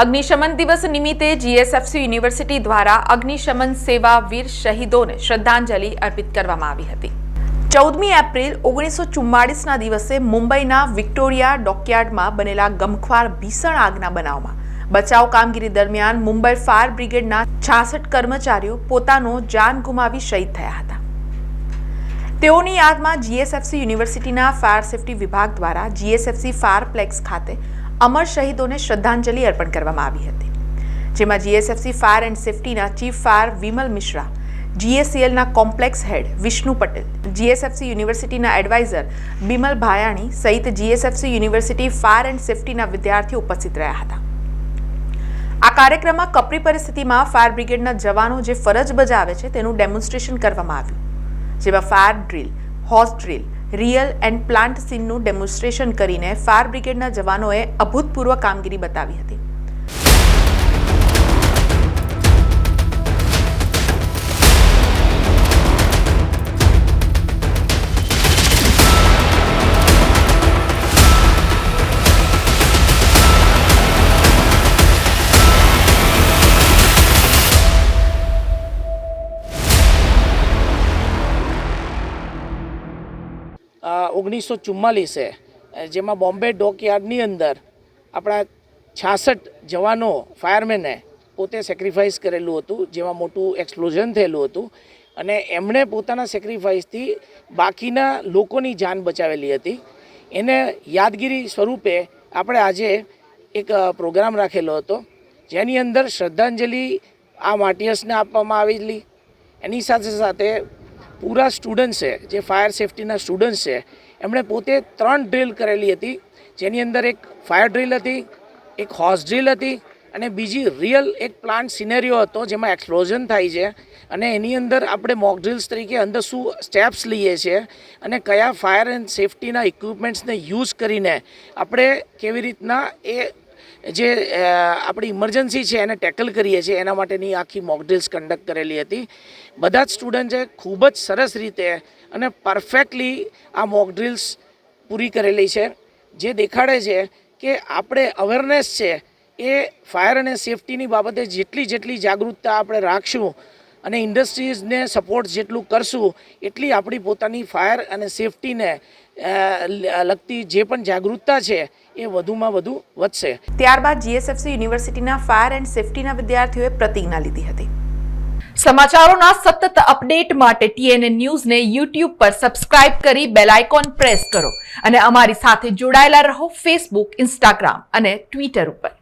અગ્નિશમન દિવસ નિમિત્તે GSFC university દ્વારા અગ્નિશમન સેવા વીર શહીદોને શ્રદ્ધાંજલિ અર્પિત કરવામાં આવી હતી. ચૌદમી એપ્રિલ ઓગણીસો ચુમ્માળીસના દિવસે મુંબઈના વિક્ટોરિયા ડોકયાર્ડમાં બનેલા ગમખ્વાર ભીષણ આગના બનાવમાં બચાવ કામગીરી દરમિયાન મુંબઈ ફાયર બ્રિગેડના છાસઠ કર્મચારીઓ પોતાનો જાન ગુમાવી શહીદ થયા હતા. તેઓની યાદમાં જીએસએફસી યુનિવર્સિટીના ફાયર સેફટી વિભાગ દ્વારા જીએસએફસી ફાયર પ્લેક્સ ખાતે અમર શહીદોને શ્રદ્ધાંજલિ અર્પણ કરવામાં આવી હતી. જેમાં જીએસએફસી ફાયર એન્ડ સેફટીના chief fire Vimal Mishra જીએસસીએલના complex head Vishnu Patel, GSFC યુનિવર્સિટીના એડવાઇઝર બિમલ ભાયાણી સહિત જીએસએફસી યુનિવર્સિટી ફાયર એન્ડ સેફટીના વિદ્યાર્થીઓ ઉપસ્થિત રહ્યા હતા. આ કાર્યક્રમમાં કપરી પરિસ્થિતિમાં ફાયર બ્રિગેડના જવાનો જે ફરજ બજાવે છે તેનું ડેમોન્સ્ટ્રેશન કરવામાં આવ્યું. જેમાં fire drill, hose drill real and plant સીનનું demonstration કરીને ફાયર બ્રિગેડના જવાનોએ અભૂતપૂર્વ કામગીરી બતાવી હતી. ઓગણીસો ચુમ્માલીસે જેમાં બોમ્બે ડોકયાર્ડની અંદર આપણા છાસઠ જવાનો ફાયરમેને પોતે સેક્રિફાઈસ કરેલું હતું, જેમાં મોટું એક્સપ્લોઝન થયેલું હતું અને એમણે પોતાના સેક્રિફાઈસથી બાકીના લોકોની જાન બચાવેલી હતી. એને યાદગીરી સ્વરૂપે આપણે આજે એક પ્રોગ્રામ રાખેલો હતો, જેની અંદર શ્રદ્ધાંજલિ આ માટીયસને આપવામાં આવેલી. એની સાથે સાથે પૂરા સ્ટુડન્ટ્સ છે, જે ફાયર સેફટીના સ્ટુડન્ટ્સ છે, એમણે પોતે ત્રણ ડ્રીલ કરેલી હતી. જેની અંદર એક ફાયર ડ્રિલ હતી, એક હોર્સ ડ્રિલ હતી, અને બીજી રિયલ એક પ્લાન્ટ સિનેરિયો હતો, જેમાં એક્સપ્લોઝન થાય છે. અને એની અંદર આપણે મોક ડ્રિલ્સ તરીકે અંદર શું સ્ટેપ્સ લઈએ છીએ અને કયા ફાયર એન્ડ સેફટીના ઇક્વિપમેન્ટ્સને યુઝ કરીને આપણે કેવી રીતના એ જે આપણી ઇમરજન્સી છે એને ટેકલ કરીએ છીએ, એના માટેની આખી મોકડ્રિલ્સ કન્ડક્ટ કરેલી હતી. બધા જ સ્ટુડન્ટે ખૂબ જ સરસ રીતે અને પરફેક્ટલી આ મોકડ્રિલ્સ પૂરી કરેલી છે. જે દેખાડે છે કે આપણે અવેરનેસ છે એ ફાયર અને સેફટીની બાબતે જેટલી જેટલી જાગૃતતા આપણે રાખશું અને ઇન્ડસ્ટ્રીઝને સપોર્ટ જેટલું કરશું, એટલી આપણી પોતાની ફાયર અને સેફટીને લગતી જે પણ જાગૃતતા છે, એ વધુમાં વધુ વધશે. ત્યારબાદ જીએસએફસી યુનિવર્સિટીના ફાયર એન્ડ સેફટીના વિદ્યાર્થીઓએ પ્રતિજ્ઞા લીધી હતી. સમાચારોના સતત અપડેટ માટે ટીએનએ ન્યૂઝને યુટ્યુબ પર સબસ્ક્રાઇબ કરી બેલ આઇકોન પ્રેસ કરો અને અમારી સાથે જોડાયેલા રહો ફેસબુક, ઇન્સ્ટાગ્રામ અને ટ્વિટર ઉપર.